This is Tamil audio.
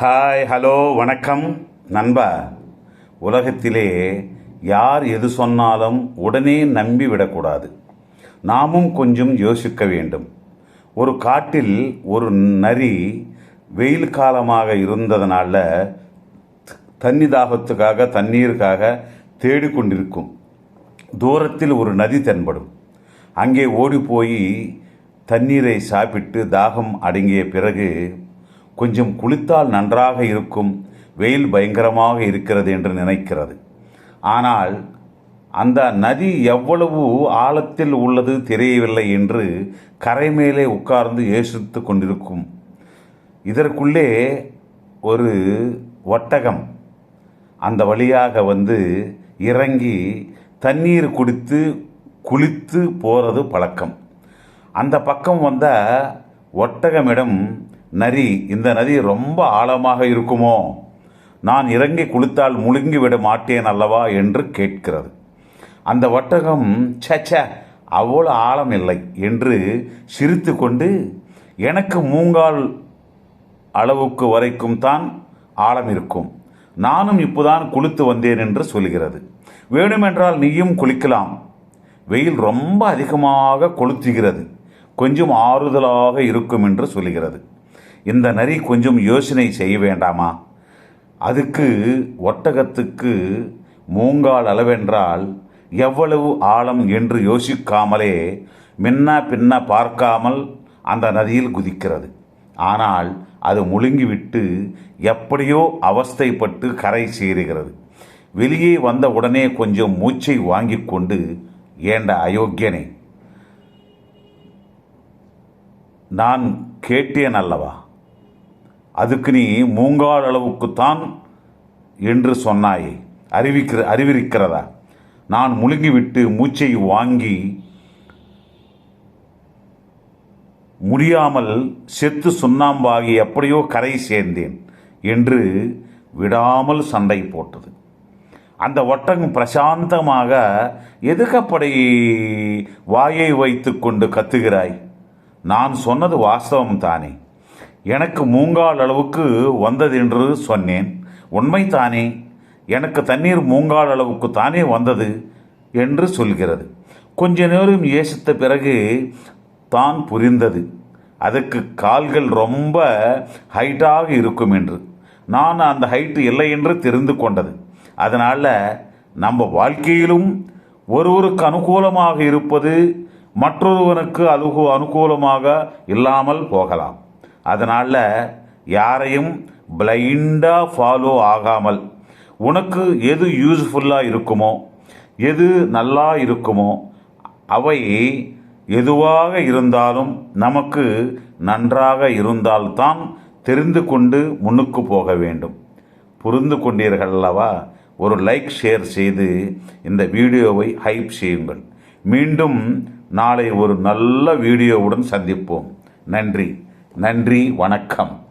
ஹாய் ஹலோ வணக்கம். நண்பா உலகத்திலே யார் எது சொன்னாலும் உடனே நம்பி விடக்கூடாது. நாமும் கொஞ்சம் யோசிக்க வேண்டும். ஒரு காட்டில் ஒரு நரி வெயில் காலமாக இருந்ததுனால தண்ணி தாகத்துக்காக தண்ணீருக்காக தேடிக்கொண்டிருக்கும். தூரத்தில் ஒரு நதி தென்படும். அங்கே ஓடி போய் தண்ணீரை சாப்பிட்டு தாகம் அடங்கிய பிறகு கொஞ்சம் குளித்தால் நன்றாக இருக்கும் வெயில் பயங்கரமாக இருக்கிறது என்று நினைக்கிறது. ஆனால் அந்த நதி எவ்வளவு ஆழத்தில் உள்ளது தெரியவில்லை என்று கரை மேலே உட்கார்ந்து யோசித்து கொண்டிருக்கும். இதற்குள்ளே ஒரு ஒட்டகம் அந்த வழியாக வந்து இறங்கி தண்ணீர் குடித்து குளித்து போகிறது பழக்கம். அந்த பக்கம் வந்த ஒட்டகமிடம் நரி இந்த நதி ரொம்ப ஆழமாக இருக்குமோ? நான் இறங்கி குளித்தால் முழுங்கி விட மாட்டேன் அல்லவா என்று கேட்கிறது. அந்த ஒட்டகம் சச்ச அவ்வளோ ஆழம் இல்லை என்று சிரித்து கொண்டு எனக்கு மூங்கால் அளவுக்கு வரைக்கும் தான் ஆழம் இருக்கும். நானும் இப்போதான் குளித்து வந்தேன் என்று சொல்கிறது. வேணுமென்றால் நீயும் குளிக்கலாம். வெயில் ரொம்ப அதிகமாக கொளுத்துகிறது. கொஞ்சம் ஆறுதலாக இருக்கும் என்று சொல்கிறது. இந்த நரி கொஞ்சம் யோசனை செய்ய வேண்டாமா? அதுக்கு ஒட்டகத்துக்கு மூங்கால் அளவென்றால் எவ்வளவு ஆழம் என்று யோசிக்காமலே மின்ன பின்ன பார்க்காமல் அந்த நதியில் குதிக்கிறது. ஆனால் அது முழுங்கிவிட்டு எப்படியோ அவஸ்தைப்பட்டு கரை சேருகிறது. வெளியே வந்த உடனே கொஞ்சம் மூச்சை வாங்கிக் கொண்டு ஏண்ட அயோக்கியனே நான் கேட்டேன் அல்லவா? அதுக்கு நீ மூங்கால் அளவுக்குத்தான் என்று சொன்னாயே. அறிவிக்கிற அறிவிருக்கிறதா? நான் முழுங்கிவிட்டு மூச்சை வாங்கி முடியாமல் செத்து சுண்ணாம்பாகி எப்படியோ கரை சேர்ந்தேன் என்று விடாமல் சண்டை போட்டது. அந்த ஒட்டகம் பிரசாந்தமாக எதுக்கப்படி வாயை வைத்துக்கொண்டு கத்துகிறாய்? நான் சொன்னது வாஸ்தவம் தானே. எனக்கு மூங்கால் அளவுக்கு வந்தது என்று சொன்னேன். உண்மைதானே எனக்கு தண்ணீர் மூங்கால் அளவுக்கு தானே வந்தது என்று சொல்கிறது. கொஞ்ச நேரம் யோசித்த பிறகு தான் புரிந்தது. அதுக்கு கால்கள் ரொம்ப ஹைட்டாக இருக்கும் என்று. நான் அந்த ஹைட்டு இல்லை என்று தெரிந்து கொண்டது. அதனால் நம்ம வாழ்க்கையிலும் ஒருவருக்கு அனுகூலமாக இருப்பது மற்றொருவனுக்கு அலுகு அனுகூலமாக இல்லாமல் போகலாம். அதனால் யாரையும் பிளைண்டாக ஃபாலோ ஆகாமல் உனக்கு எது யூஸ்ஃபுல்லாக இருக்குமோ எது நல்லா இருக்குமோ அவை எதுவாக இருந்தாலும் நமக்கு நன்றாக இருந்தால்தான் தெரிந்து கொண்டு முன்னுக்கு போக வேண்டும். புரிந்து கொண்டீர்கள் அல்லவா? ஒரு லைக் ஷேர் செய்து இந்த வீடியோவை ஹைப் செய்யுங்கள். மீண்டும் நாளை ஒரு நல்ல வீடியோவுடன் சந்திப்போம். நன்றி. நன்றி வணக்கம்.